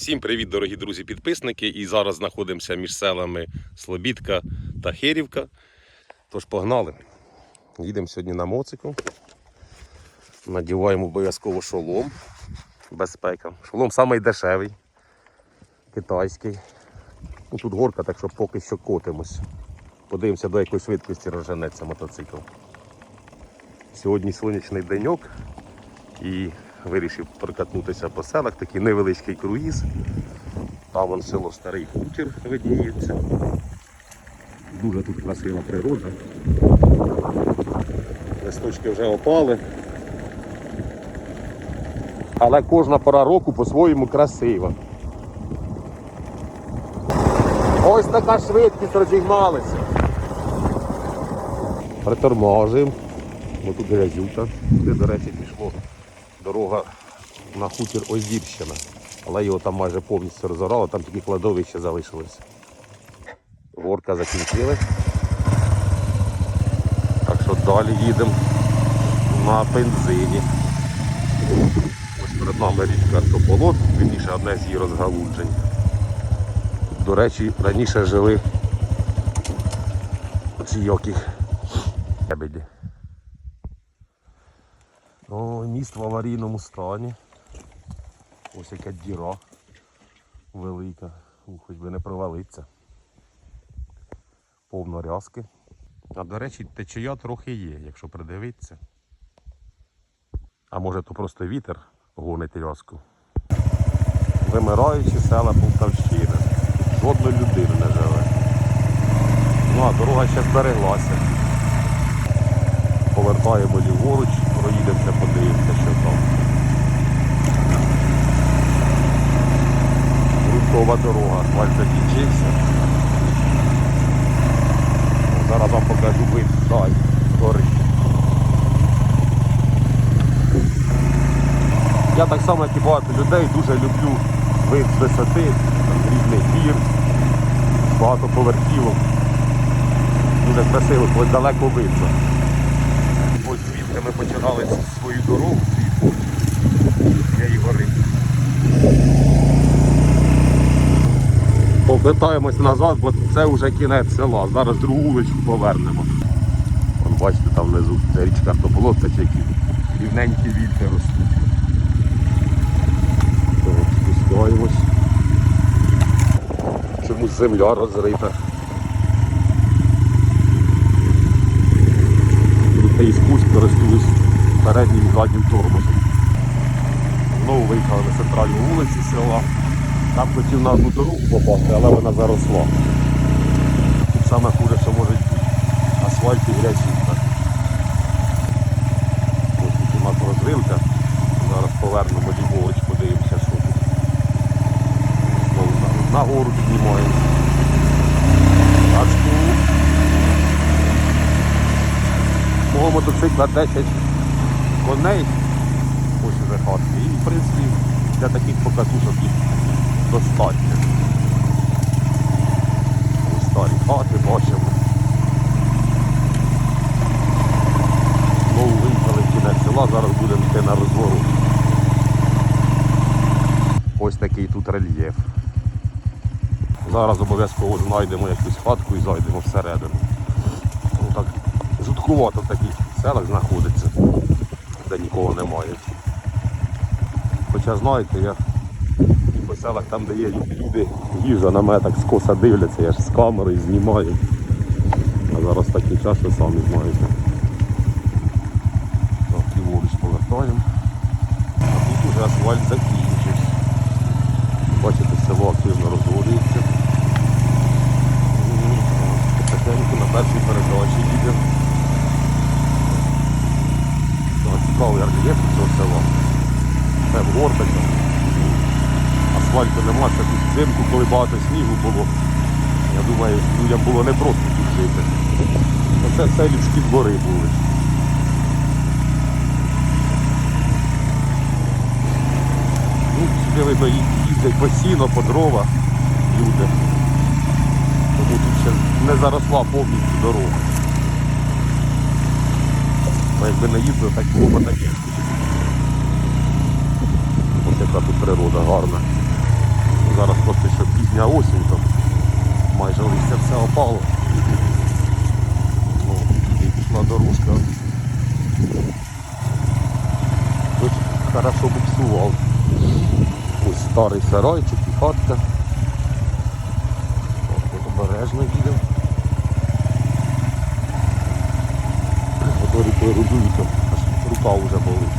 Всім привіт, дорогі друзі-підписники. І зараз знаходимося між селами Слобідка та Хирівка. Тож погнали. Їдемо сьогодні на моцику. Надіваємо обов'язково шолом. Безпека. Шолом самий дешевий, китайський. Ну, тут горка, так що поки що котимось. Подивимося, до якої швидкості розженеться мотоцикл. Сьогодні сонячний деньок і вирішив прокатнутися по селах, такий невеличкий круїз. Там вон село Старий Хутір видніється. Дуже тут красива природа. Листочки вже опали. Але кожна пора року по-своєму красива. Ось така швидкість розігналися. Притормажуємо. Бо тут грязюка. Туди, до речі, пішло дорога на хутір Озірщина. Але його там майже повністю розорало, там тільки кладовище залишилось. Горка закінчили. Так що далі їдемо на бензині. Ось перед нами річка Тополот, вірніше одне з її розгалуджень. До речі, раніше жили ці лебеді. О, міст в аварійному стані. Ось яка діра велика. Хоч би не провалиться. Повно рязки. А до речі, течія трохи є, якщо придивитися. А може то просто вітер гонить рязку. Вимираючі села Полтавщини. Жодної людини не живе. Ну а дорога ще збереглася. Повертаємо ліворуч, проїдемося, подивимося, що там. Грунтова дорога, асфальт закінчився. Ну, Зараз вам покажу вид гори. Я так само, як і багато людей, дуже люблю вид з висоти, різних гір, багато поверхівок. Дуже красиво, бо далеко видно. Ось ми починали свою дорогу звідти. цієї гори. Повертаємось назад, бо це вже кінець села. Зараз другу вуличку повернемо. Вон бачите, там внизу це річка Тополот, це які рівненькі вільки ростуть. Спускаємось. Чомусь земля розрита. Крутий спуск користуюсь переднім заднім тормозом. Знову виїхали на центральну вулицю села. Там хотів на одну дорогу попасти, але вона заросла. Тут саме хуже, що може бути. Асфальт і грязюка. Ось тут у нас розвилка. Зараз повернемо ліворуч, подивимося, що тут. Знову на, на гору піднімаємо. Так що мого мотоцикла 10 коней. Ось уже хатки. І в принципі для таких покатушок їх достатньо. Ось старі хати бачимо. Знову виїхали кінець села, зараз будемо йти на розворот. Ось такий тут рельєф. Зараз обов'язково знайдемо якусь хатку і зайдемо всередину. Ну, в таких селах знаходиться, де нікого немає. Хоча знаєте, я по селах там, де є люди, їжа на мене так скоса дивляться, я ж з камерою знімаю. А зараз такий час, ви самі знаєте. Ліворуч повертаємо. А тут уже асфальт закінчився. Бачите, село активно розводиться. Потихеньку на першій передачі їде. Так, Цікавий рельєф цього села. В горбиках. Асфальту нема, це тут взимку, коли багато снігу було. Я думаю, людям було не просто тут жити. Оце все людські двори були. Ну, сюди видно їздять по сіно, по дрова люди. Тому тут ще не заросла повністю дорога. Бо якби не їздили, так було б таке. Ось яка тут природа гарна. Зараз поки що пізня осінь, то майже листя все опало. О, і пішла дорожка. Хоч хорошо буксував. Ось старий сарайчик і хатка. Обережно їдемо. Моторі аж рука вже болить.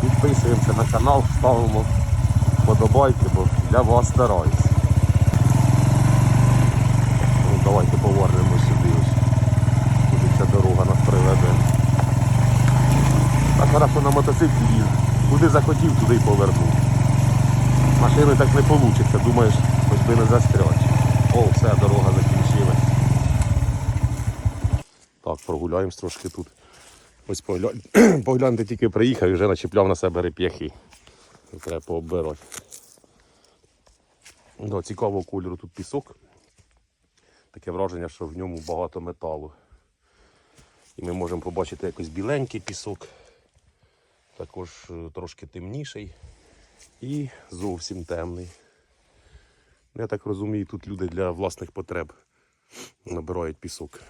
Підписуємося на канал, ставимо вподобайки, бо для вас стараюсь. Ну, давайте повернемо сюди ось. Куди ця дорога нас приведе. Так хорошо на мотоциклі їздив. Куди захотів, туди й повернув. Машини так не вийде, думаєш, хоч би не застрять. О, все, дорога закінчилась. Так, прогуляємось трошки тут. Ось поглянь, погляньте, тільки приїхав і вже начіпляв на себе реп'яхи. Треба пооббирати. Да, цікавого кольору тут пісок. Таке враження, що в ньому багато металу. І ми можемо побачити якось біленький пісок, також е, трошки темніший і зовсім темний. Я так розумію, тут люди для власних потреб набирають пісок.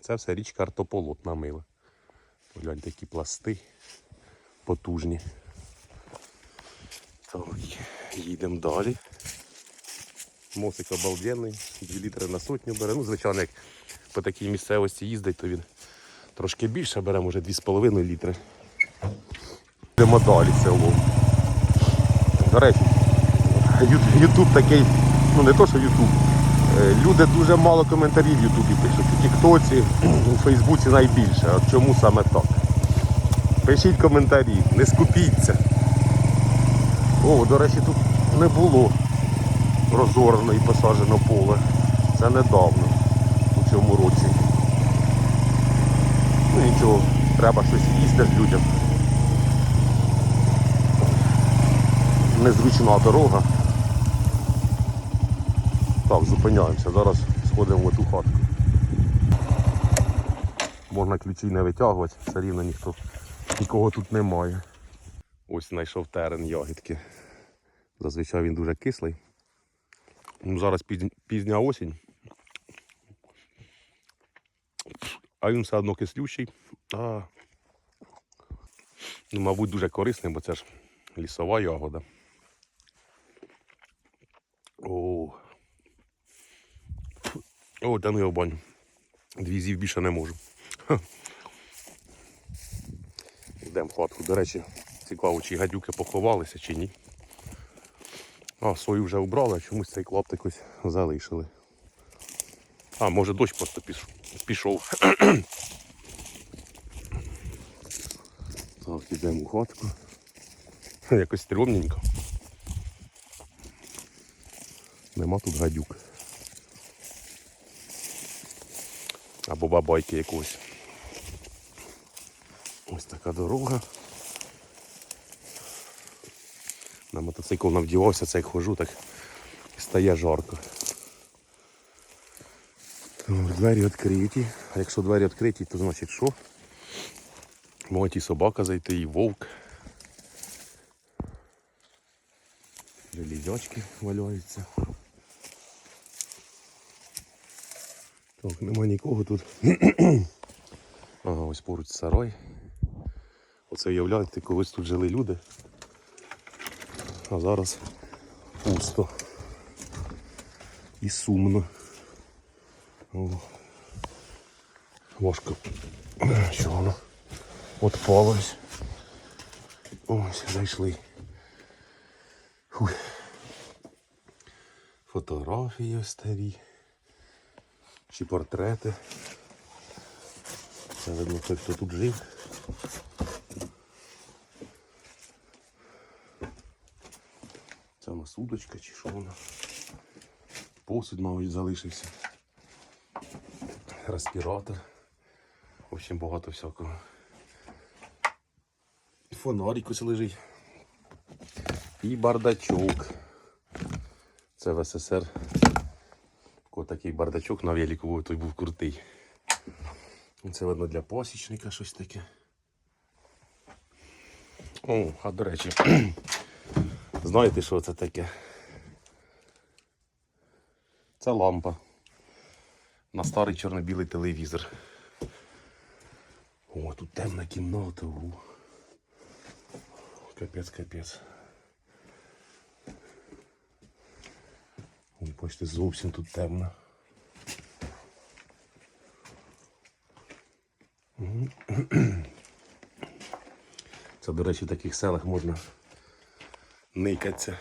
Це все річка артополот намила. Гляньте, які пласти потужні. Так, їдемо далі. Мосик обалденний, 2 літри на сотню бере. Ну, звичайно, як по такій місцевості їздить, то він трошки більше бере, може 2,5 літри. Йдемо далі село. До речі, Ютуб такий, ну не то, що Ютуб. Е, Люди дуже мало коментарів в Ютубі пишуть. У Тіктоці, у Фейсбуці найбільше. От чому саме так? Пишіть коментарі, не скупіться. О, до речі, тут не було розорано і посаджено поле. Це недавно, у цьому році. Ну нічого, треба щось їсти ж людям. Незручна дорога. Так, зупиняємося. Зараз сходимо в ту хатку. Можна ключі не витягувати, все рівно ніхто, нікого тут немає. Ось знайшов терен ягідки. Зазвичай він дуже кислий. Ну, зараз пізня, осінь. А він все одно кислющий. А, ну, мабуть, дуже корисний, бо це ж лісова ягода. О. О, та ну його баню. Дві зів більше не можу. Йдемо в хатку. До речі, цікаво, чи гадюки поховалися, чи ні. А, свою вже убрали, а чомусь цей клаптик ось залишили. А, може дощ просто пішов. так, йдемо в хатку. Якось стрьомненько. Нема тут гадюк. Або бабайки якогось. Ось така дорога. На мотоцикл навдівався, це як хожу, так стає жарко. Двері відкриті. А якщо двері відкриті, то значить що? Може і собака зайти, і вовк. Железячки валяються. Так, нема нікого тут. ага, ось поруч сарай. Оце уявляєте, колись тут жили люди. А зараз пусто. І сумно. О. Важко. Що воно? Отпалось. Ось, зайшли. Фух. Фотографії старі. Чи портрети. Це видно той, хто тут жив. Це у нас удочка чи що вона? Посуд, мабуть, залишився. Респіратор. В общем, багато всякого. Фонарик ось лежить. І бардачок. Це в СССР. Такий бардачок на велику той був крутий. Це видно для посічника щось таке. О, а до речі, Знаєте, що це таке? Це лампа. На старий чорно-білий телевізор. О, тут темна кімната. У. бачите, зовсім тут темно. Це, до речі, в таких селах можна никатися.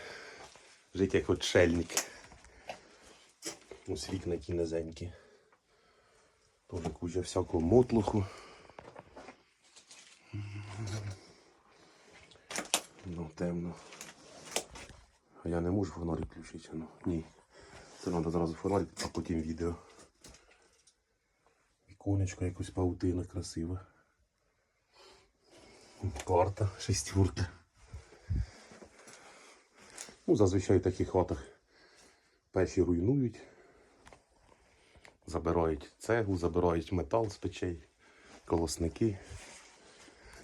Жити як отшельник. Ось вікна які низенькі. Тоже куча всякого мотлуху. Ну, темно. А я не можу фонарик включити. Ну, ні. Це треба зразу фонарик, а потім відео. Віконечко якось паутина красива. Карта, шестірка. Ну, зазвичай в таких хатах перші руйнують. Забирають цегу, забирають метал з печей, колосники.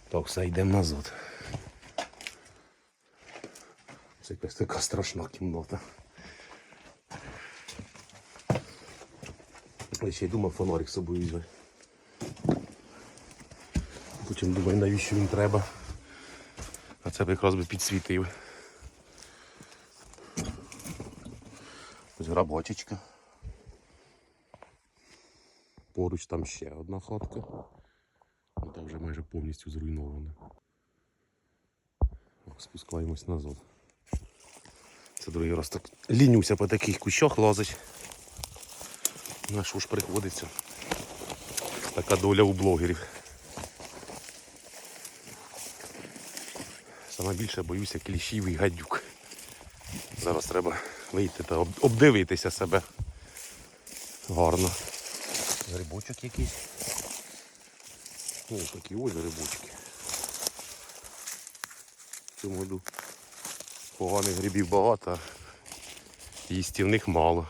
Так, все, йдемо назад. Це якась така страшна кімната. Ще й думав фонарик з собою візьме. Потім думаю, навіщо він треба. А це б якраз би підсвітив. Ось грабочечка. Поруч там ще одна хатка. Ну, Та вже майже повністю зруйнована. Спускаємось назад. Це другий раз так лінюся по таких кущах лазить. На що ж приходиться? Така доля у блогерів. Саме більше боюся кліщів і гадюк. Зараз треба вийти та обдивитися себе гарно. Грибочок якийсь. О, такі ось грибочки. В цьому году поганих грибів багато, їстівних мало.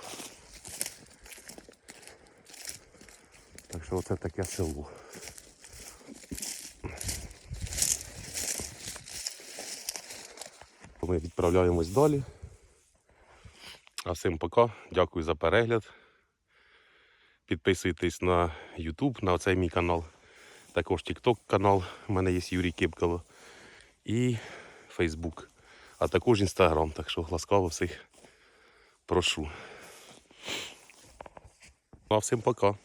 Що оце таке село. Ми відправляємось далі. А всім пока. Дякую за перегляд. Підписуйтесь на YouTube, на цей мій канал. Також TikTok канал. У мене є Юрій Кипкало. І Facebook. А також Instagram. Так що ласкаво всіх прошу. Ну, а всім пока.